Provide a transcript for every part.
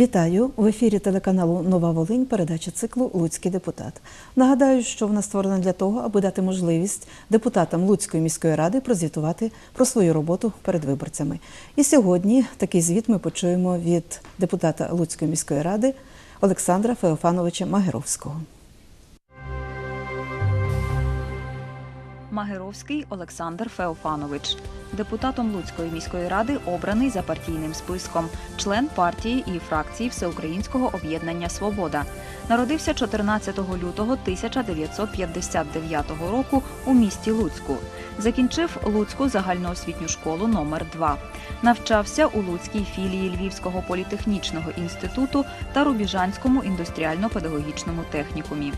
Вітаю в ефірі телеканалу Нова Волинь. Передача циклу Луцький депутат. Нагадаю, що вона створена для того, аби дати можливість депутатам Луцької міської ради прозвітувати про свою роботу перед виборцями. І сьогодні такий звіт ми почуємо від депутата Луцької міської ради Олександра Феофановича Магеровського. Магеровський Олександр Феофанович. Депутатом Луцької міської ради обраний за партійним списком, член партії і фракції Всеукраїнського об'єднання Свобода. Народився 14 лютого 1959 року у місті Луцьку. Закінчив Луцьку загальноосвітню школу номер 2 Навчався у Луцькій філії Львівського політехнічного інституту та Рубіжанському індустріально-педагогічному технікумі.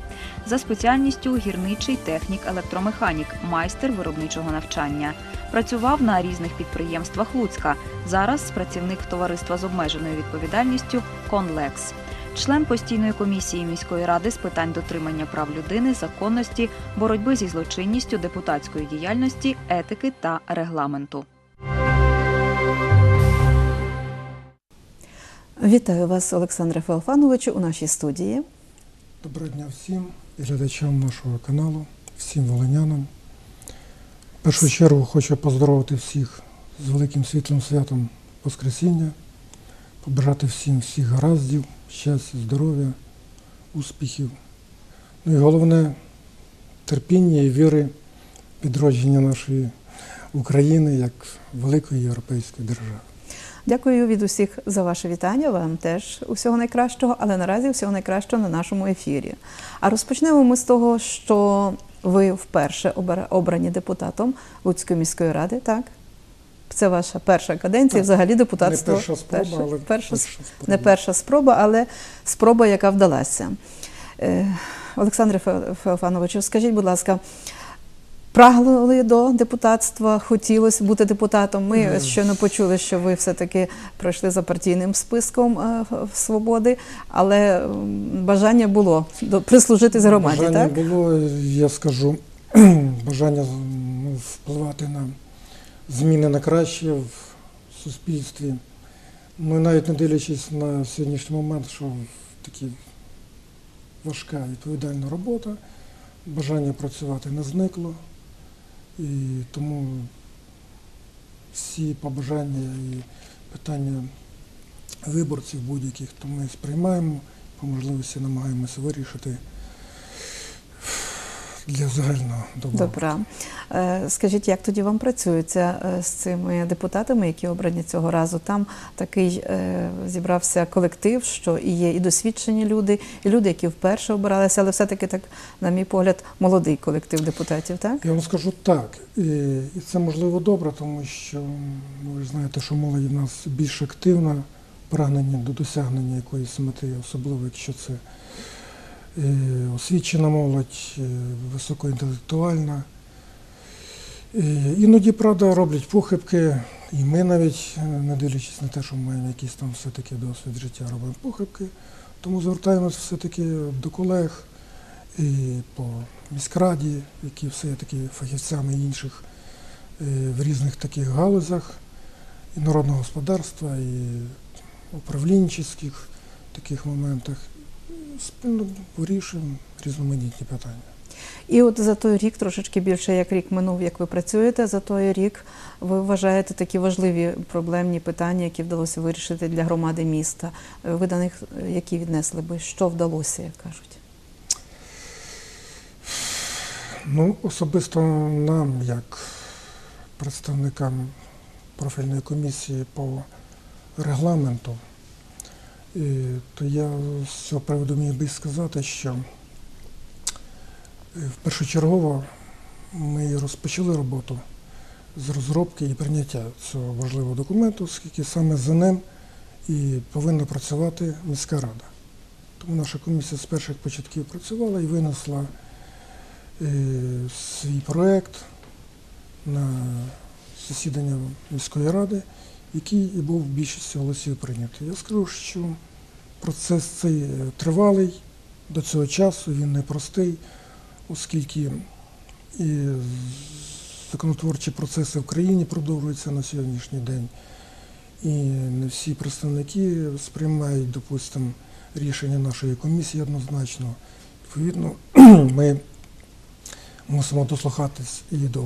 За спеціальністю гірничий технік-електромеханік, майстер виробничого навчання. Працював на різних підприємствах Луцька. Зараз працівник товариства з обмеженою відповідальністю Конлекс. Член постійної комісії міської ради з питань дотримання прав людини, законності, боротьби зі злочинністю, депутатської діяльності, етики та регламенту. Вітаю вас, Олександре Феофановичу, у нашій студії. Доброго дня всім глядачам нашого каналу, всім волинянам. В першу чергу хочу поздоровити всіх з великим світлим святом Воскресіння, побажати всім всіх гараздів, щастя, здоров'я, успіхів. Ну і головне терпіння і віри відродження нашої України як великої європейської держави. Дякую від усіх за ваше вітання. Вам теж усього найкращого, але наразі всього найкращого на нашому ефірі. А розпочнемо ми з того, що ви вперше обрані депутатом Луцької міської ради, так? Це ваша перша каденція, Так. взагалі депутатство. Не перша спроба, перша- але перша, перша спроба. не перша спроба, але спроба, яка вдалася. Е, Олександре Феофановичу, скажіть, будь ласка, прагнули до депутатства, хотілося бути депутатом. Ми ось щойно почули, що ви все-таки пройшли за партійним списком е, свободи, але бажання було прислужити з громаді, Бажання так? було, я скажу, бажання ну, впливати на зміни на краще в суспільстві. Ну і навіть не дивлячись на сьогоднішній момент, що такі важка відповідальна робота, бажання працювати не зникло. І тому всі побажання і питання виборців будь-яких, то ми сприймаємо, по можливості намагаємося вирішити для загального добра. Добре. Е, Скажіть, як тоді вам працюється е, з цими депутатами, які обрані цього разу? Там такий е, зібрався колектив, що і є і досвідчені люди, і люди, які вперше обиралися, але все-таки так, на мій погляд, молодий колектив депутатів, так? Я вам скажу так, і, це можливо добре, тому що ну, ви знаєте, що молодь в нас більш активна, прагнення до досягнення якоїсь мети, особливо якщо це освічена молодь, е, високоінтелектуальна. Е, іноді, правда, роблять похибки, і ми навіть, е, не дивлячись на те, що ми маємо якийсь там все-таки досвід життя, робимо похибки. Тому звертаємось все-таки до колег і по міськраді, які все-таки фахівцями інших е, в різних таких галузях і народного господарства, і управлінчих таких моментах. Спільно вирішуємо різноманітні питання. І от за той рік, трошечки більше як рік минув, як ви працюєте, за той рік ви вважаєте такі важливі проблемні питання, які вдалося вирішити для громади міста. Е, Ви до них е, які віднесли би? Що вдалося, як кажуть? Ну, особисто нам, як представникам профільної комісії по регламенту, то я з цього приводу міг би сказати, що е, першочергово ми розпочали роботу з розробки і прийняття цього важливого документу, оскільки саме за ним і повинна працювати міська рада. Тому наша комісія з перших початків працювала і винесла е, свій проект на засідання міської ради, який був більшістю голосів прийнятий. Я скажу, що процес цей е, тривалий до цього часу, він непростий, оскільки і законотворчі процеси в країні продовжуються на сьогоднішній день. і не всі представники сприймають, допустимо, рішення нашої комісії однозначно. Відповідно, ми мусимо дослухатись і до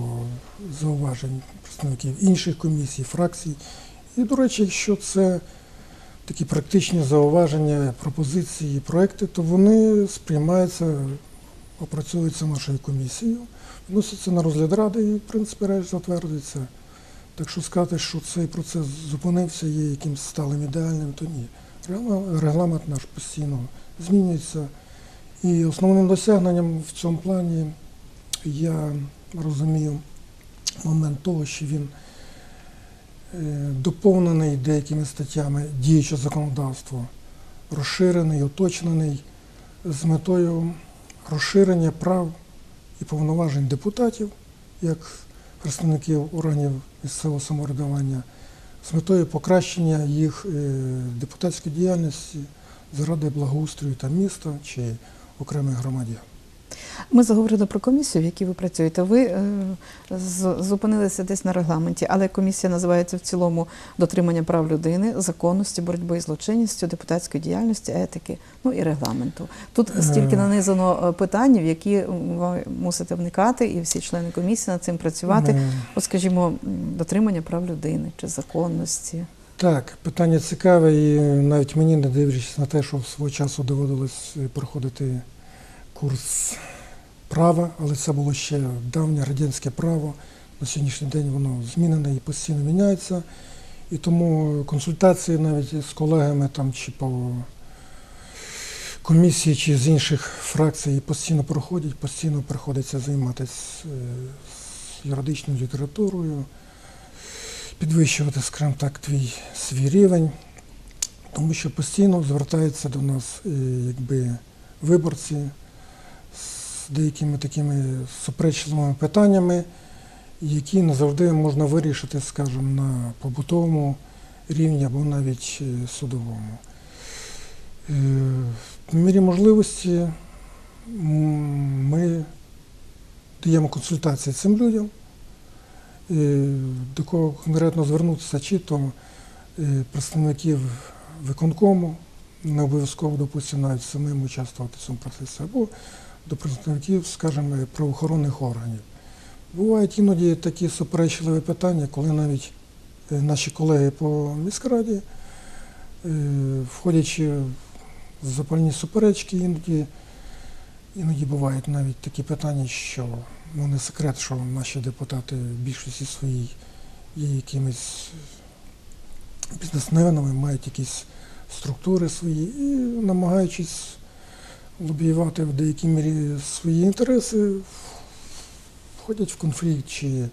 зауважень представників інших комісій, фракцій. І, до речі, якщо це такі практичні зауваження, пропозиції, проекти, то вони сприймаються, опрацьовуються нашою комісією, вносяться на розгляд ради і, в принципі, реч затверджується. Так що сказати, що цей процес зупинився, є якимось сталим ідеальним, то ні. Регламент наш постійно змінюється. І основним досягненням в цьому плані я розумію момент того, що він доповнений деякими статтями діючого законодавства, розширений, уточнений з метою розширення прав і повноважень депутатів як представників органів місцевого самоврядування з метою покращення їх е, депутатської діяльності заради благоустрою та міста чи окремих громадян. Ми заговорили про комісію, в якій ви працюєте. Ви е, зупинилися десь на регламенті, але комісія називається в цілому дотримання прав людини, законності, боротьби з злочинністю, депутатської діяльності, етики, ну і регламенту. Тут стільки Е. нанизано е, питань, в які ви мусите вникати, і всі члени комісії над цим працювати. Ми- От, скажімо, дотримання прав людини чи законності. Так, питання цікаве, і навіть мені, не дивлячись на те, що свого часу доводилось е, проходити курс права, але це було ще давнє радянське право. На сьогоднішній день воно змінене і постійно міняється. І тому консультації навіть з колегами там чи по комісії, чи з інших фракцій постійно проходять, постійно приходиться займатися е, юридичною літературою, підвищувати, скажімо так, твій свій рівень, тому що постійно звертаються до нас е, якби, виборці деякими такими суперечливими питаннями, які не завжди можна вирішити, скажімо, на побутовому рівні або навіть е, судовому. Е, В мірі можливості ми даємо консультації цим людям, е, до кого конкретно звернутися, чи то представників виконкому, не обов'язково, допустимо, навіть самим участвувати в цьому процесі, або до представників, скажімо, правоохоронних органів. Бувають іноді такі суперечливі питання, коли навіть е, наші колеги по міськраді, е, входячи в запальні суперечки, іноді, іноді бувають навіть такі питання, що ну, не секрет, що наші депутати в більшості своїй є якимись бізнесменами, мають якісь структури свої і намагаючись лобіювати в деякій мірі свої інтереси, входять в конфлікт чи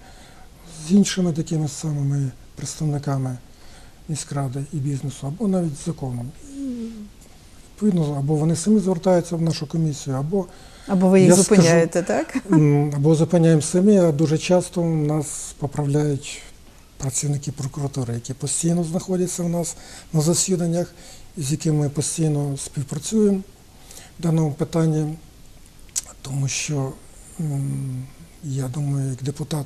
з іншими такими самими представниками міськради і бізнесу, або навіть з законом. Відповідно, або вони самі звертаються в нашу комісію, або Або ви їх зупиняєте, так? Або зупиняємо самі, а дуже часто нас поправляють працівники прокуратури, які постійно знаходяться в нас на засіданнях, з якими ми постійно співпрацюємо даному питанні, тому що я думаю, як депутат,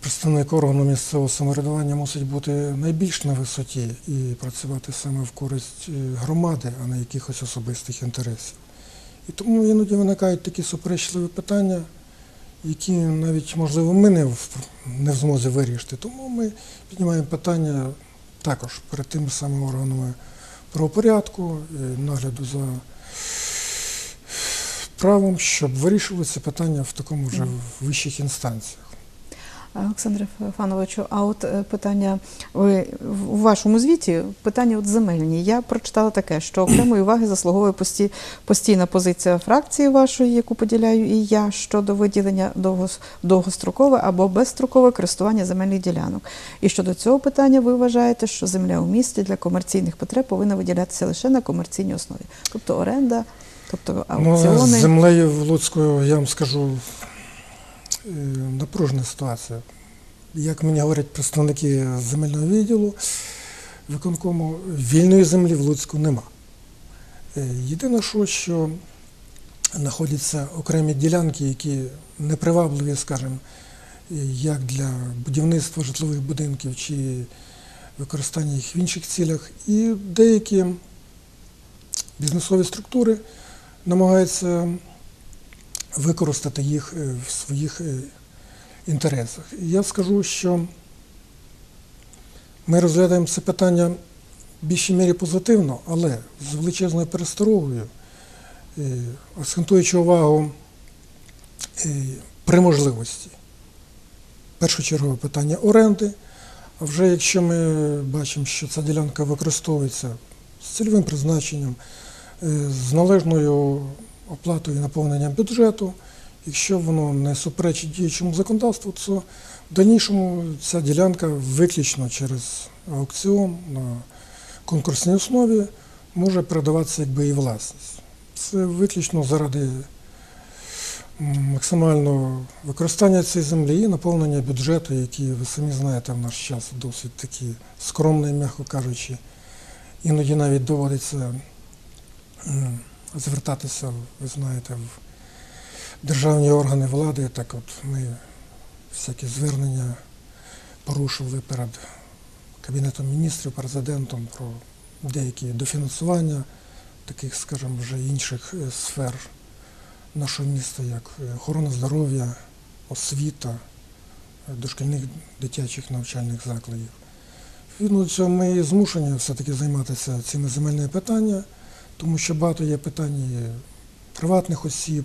представник органу місцевого самоврядування мусить бути найбільш на висоті і працювати саме в користь е, громади, а не якихось особистих інтересів. І тому іноді виникають такі суперечливі питання, які навіть, можливо, ми не в, не в змозі вирішити. Тому ми піднімаємо питання також перед тими самими органами правопорядку, е, нагляду за правом, щоб вирішувати це питання в такому вже вищих інстанціях. Олександре Фановичу, а от е, питання ви в- у вашому звіті питання от земельні. Я прочитала таке, що окремої уваги заслуговує пості, постійна позиція фракції вашої, яку поділяю і я щодо виділення довгос- довгострокове або безстрокове користування земельних ділянок. І щодо цього питання ви вважаєте, що земля у місті для комерційних потреб повинна виділятися лише на комерційній основі, тобто оренда, тобто Ну, з землею в Луцьку, я вам скажу, е, напружена ситуація. Як мені говорять представники земельного відділу виконкому, вільної землі в Луцьку нема. Е, Єдине, що, що знаходяться окремі ділянки, які непривабливі, скажімо, е, як для будівництва житлових будинків чи використання їх в інших цілях. І деякі бізнесові структури намагаються використати їх е, в своїх е, інтересах. І я скажу, що ми розглядаємо це питання в більшій мірі позитивно, але з величезною пересторогою, е, акцентуючи увагу при можливості. Першочергове питання оренди. А вже якщо ми бачимо, що ця ділянка використовується з цільовим призначенням, з належною оплатою і наповненням бюджету, якщо воно не суперечить діючому законодавству, то в дальнішому ця ділянка виключно через аукціон на конкурсній основі може передаватися якби і власність. Це виключно заради максимального використання цієї землі і наповнення бюджету, який, ви самі знаєте, в наш час досить такий скромний, м'яко кажучи. Іноді навіть доводиться звертатися, ви знаєте, в державні органи влади. Так от ми всякі звернення порушували перед Кабінетом міністрів, президентом про деякі дофінансування таких, скажімо, вже інших е, сфер нашого міста, як е, охорона здоров'я, освіта, е, дошкільних дитячих навчальних закладів. Відповідно ми змушені все-таки займатися цими земельними питаннями, тому що багато є питань приватних осіб,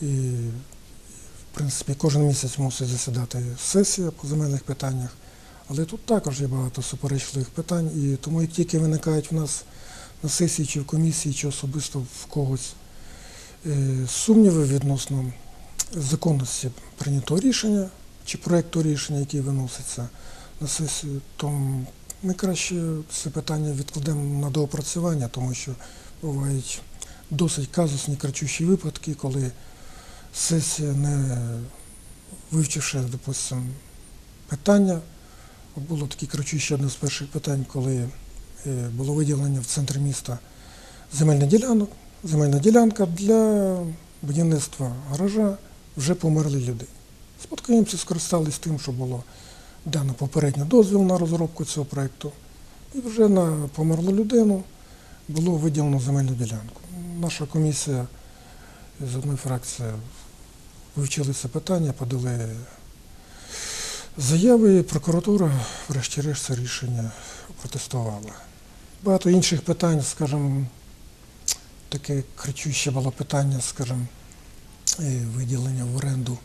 і, в принципі, кожен місяць мусить засідати сесія по земельних питаннях. Але тут також є багато суперечливих питань, і тому як тільки виникають в нас на сесії чи в комісії, чи особисто в когось е, сумніви відносно законності прийнятого рішення чи проєкту рішення, який виноситься на сесію, то ми краще це питання відкладемо на доопрацювання, тому що бувають досить казусні кричущі випадки, коли сесія, не вивчивши, допустимо, питання, було таке кричуще одне з перших питань, коли е, було виділення в центрі міста земельна ділянка для будівництва гаража вже померли люди. Спадкоємці скористались тим, що було дано попередньо дозвіл на розробку цього проєкту, і вже на померлу людину було виділено земельну ділянку. Наша комісія з одної фракції вивчили це питання, подали заяви, і прокуратура, врешті-решт, це рішення протестувала. Багато інших питань, скажімо, таке кричуще було питання, скажімо, виділення в оренду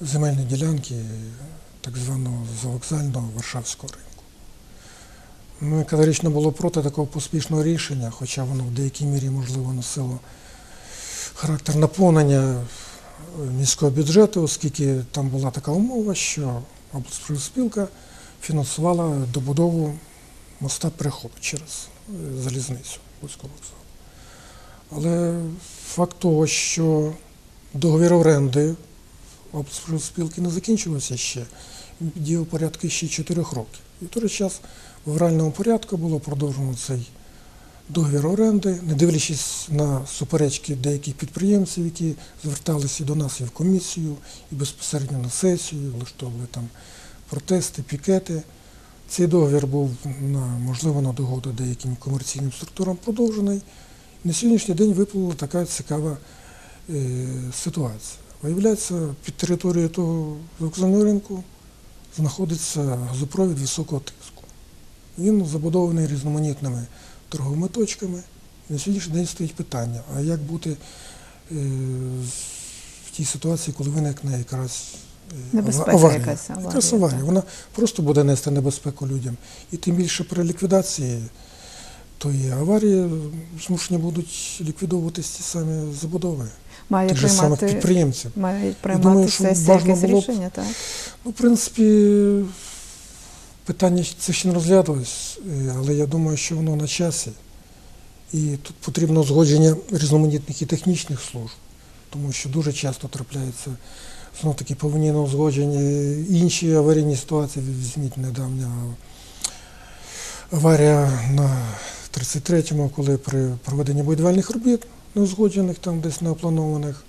земельної ділянки так званого завокзального Варшавського ринку. Ми категорично було проти такого поспішного рішення, хоча воно в деякій мірі, можливо, носило характер наповнення е, міського бюджету, оскільки там була така умова, що облспрофспілка фінансувала добудову моста переходу через е, залізницю Луцького вокзалу. Але факт того, що договір оренди облспрофспілки не закінчився ще, діяв порядки ще 4 років. І в той час в реальному порядку було продовжено цей договір оренди, не дивлячись на суперечки деяких підприємців, які зверталися до нас і в комісію, і безпосередньо на сесію, влаштовували там протести, пікети. Цей договір був можливо на догоду деяким комерційним структурам продовжений. На сьогоднішній день виплила така цікава е, ситуація. Виявляється, під територією того вокзального ринку знаходиться газопровід високого тиску. Він забудований різноманітними торговими точками. І на сьогоднішній день стоїть питання, а як бути е, в тій ситуації, коли виникне якраз е, Небезпека аварія. якась, аварія, Якась аварія. так. Вона просто буде нести небезпеку людям. І тим більше при ліквідації тої аварії змушені будуть ліквідовуватись ті самі забудови Має тих же самих приймати, підприємців. має думаю, що якесь було б- рішення, так? Ну, в принципі, питання це ще не розглядалось, е, але я думаю, що воно на часі. І тут потрібно узгодження різноманітних і технічних служб, тому що дуже часто трапляється знов таки повинні на узгодження інші аварійні ситуації. Візьміть недавня аварія на 33-му, коли при проведенні будівельних робіт, неузгоджених там десь неопланованих,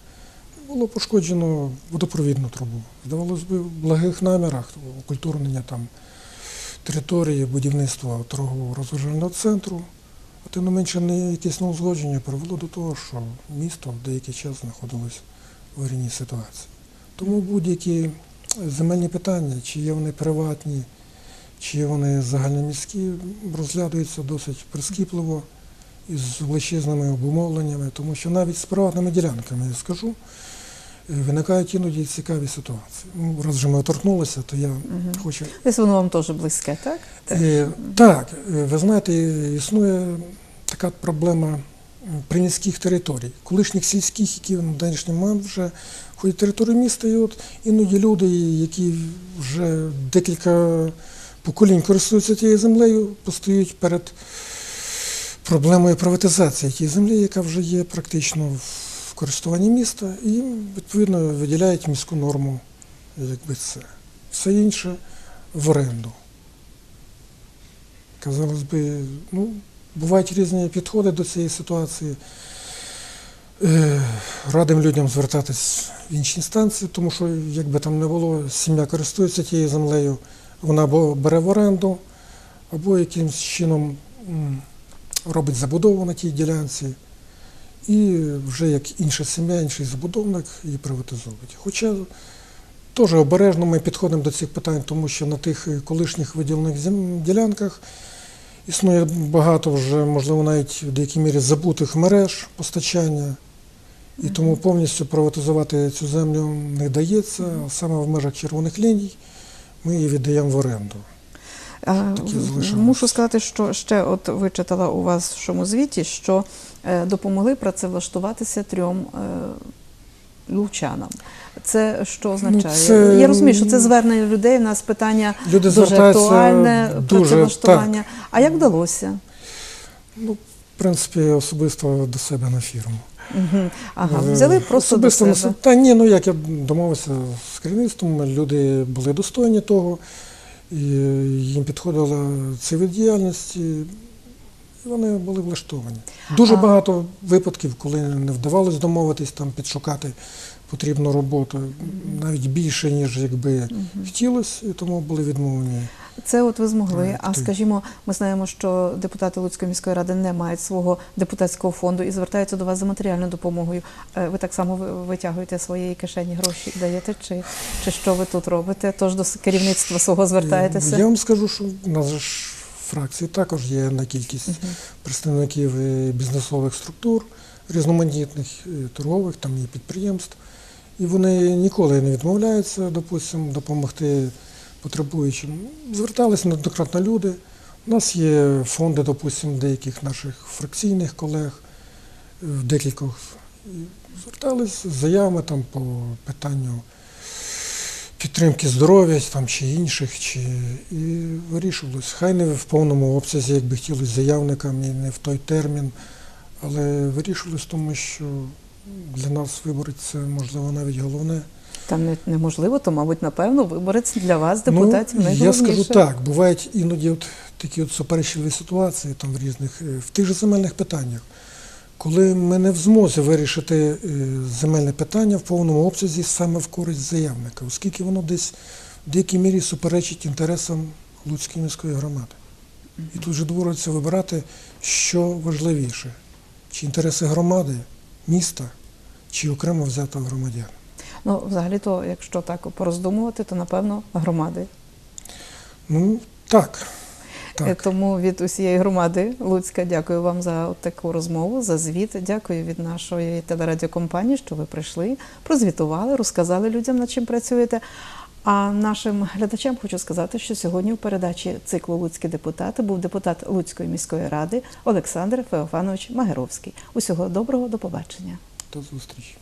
було пошкоджено водопровідну трубу. Здавалось би, в благих намірах, окультурнення там території будівництва торгового розважального центру. А тим не менше не якесь неузгодження привело до того, що місто в деякий час знаходилось в аварійній ситуації. Тому будь-які земельні питання, чи є вони приватні, чи є вони загальноміські, розглядаються досить прискіпливо із величезними обумовленнями, тому що навіть з приватними ділянками, я скажу, е, виникають іноді цікаві ситуації. Ну, раз вже ми торкнулися, то я хочу Десь воно вам теж близьке, так? Е, Так, е, ви знаєте, існує така проблема м, приміських територій, колишніх сільських, які на данішній момент вже входять в територію міста, і от іноді люди, які вже декілька поколінь користуються тією землею, постають перед проблемою приватизації тієї землі, яка вже є практично в користуванні міста, і відповідно виділяють міську норму, якби це. Все інше в оренду. Казалось би, ну, бувають різні підходи до цієї ситуації. Е, Радим людям звертатись в інші інстанції, тому що, як би там не було, сім'я користується тією землею, вона або бере в оренду, або якимось чином робить забудову на тій ділянці, і вже як інша сім'я, інший забудовник її приватизовують. Хоча Теж обережно ми підходимо до цих питань, тому що на тих колишніх виділених ділянках існує багато вже, можливо, навіть в деякій мірі забутих мереж постачання, і тому повністю приватизувати цю землю не дається. Саме в межах червоних ліній ми її віддаємо в оренду. А, Такі в- залишилися. Мушу сказати, що ще от вичитала у вашому звіті, що е, допомогли працевлаштуватися трьом е, лучанам. Це що означає? Ну, це, Я розумію, що це звернення людей. У нас питання Люди дуже актуальне дуже, працевлаштування. А як вдалося? Ну, в принципі, особисто до себе на фірму. Угу. Ага, Е, взяли просто особисто на себе. Та ні, ну як я домовився з керівництвом, люди були достойні того, і їм підходила цей вид діяльності, і вони були влаштовані. Дуже багато випадків, коли не вдавалось домовитись, там підшукати потрібну роботу, навіть більше, ніж якби хотілося, і тому були відмовлені. Це от ви змогли. А скажімо, ми знаємо, що депутати Луцької міської ради не мають свого депутатського фонду і звертаються до вас за матеріальною допомогою. Е, Ви так само ви- витягуєте своєї кишені гроші даєте, чи, чи що ви тут робите? Тож до керівництва свого звертаєтеся. Я вам скажу, що в нас ж фракції також є на кількість представників е, бізнесових структур, різноманітних е, торгових, там є підприємств. І вони ніколи не відмовляються, допустимо, допомогти потребуючим. Зверталися неоднократно люди. У нас є фонди, допустимо, деяких наших фракційних колег, в декількох. Звертались з заявами там, по питанню підтримки здоров'я там, чи інших, чи... і вирішувалось. Хай не в повному обсязі, як би хотілося заявникам, і не в той термін, але вирішувалось тому, що для нас виборець це можливо навіть головне. Там не, неможливо, то, мабуть, напевно, виборець для вас, депутатів, ну, я скажу так, бувають іноді от такі от суперечливі ситуації там в різних, е, в тих же земельних питаннях, коли ми не в змозі вирішити е, земельне питання в повному обсязі саме в користь заявника, оскільки воно десь в деякій мірі суперечить інтересам Луцької міської громади. І тут вже доводиться вибирати, що важливіше, чи інтереси громади, міста, чи окремо взятого громадян. Ну, взагалі-то, якщо так пороздумувати, то напевно громади. Ну, так. Е, так. Тому від усієї громади Луцька дякую вам за таку розмову, за звіт. Дякую від нашої телерадіокомпанії, що ви прийшли, прозвітували, розказали людям, над чим працюєте. А нашим глядачам хочу сказати, що сьогодні у передачі циклу Луцькі депутати був депутат Луцької міської ради Олександр Феофанович Магеровський. Усього доброго, до побачення. До зустрічі.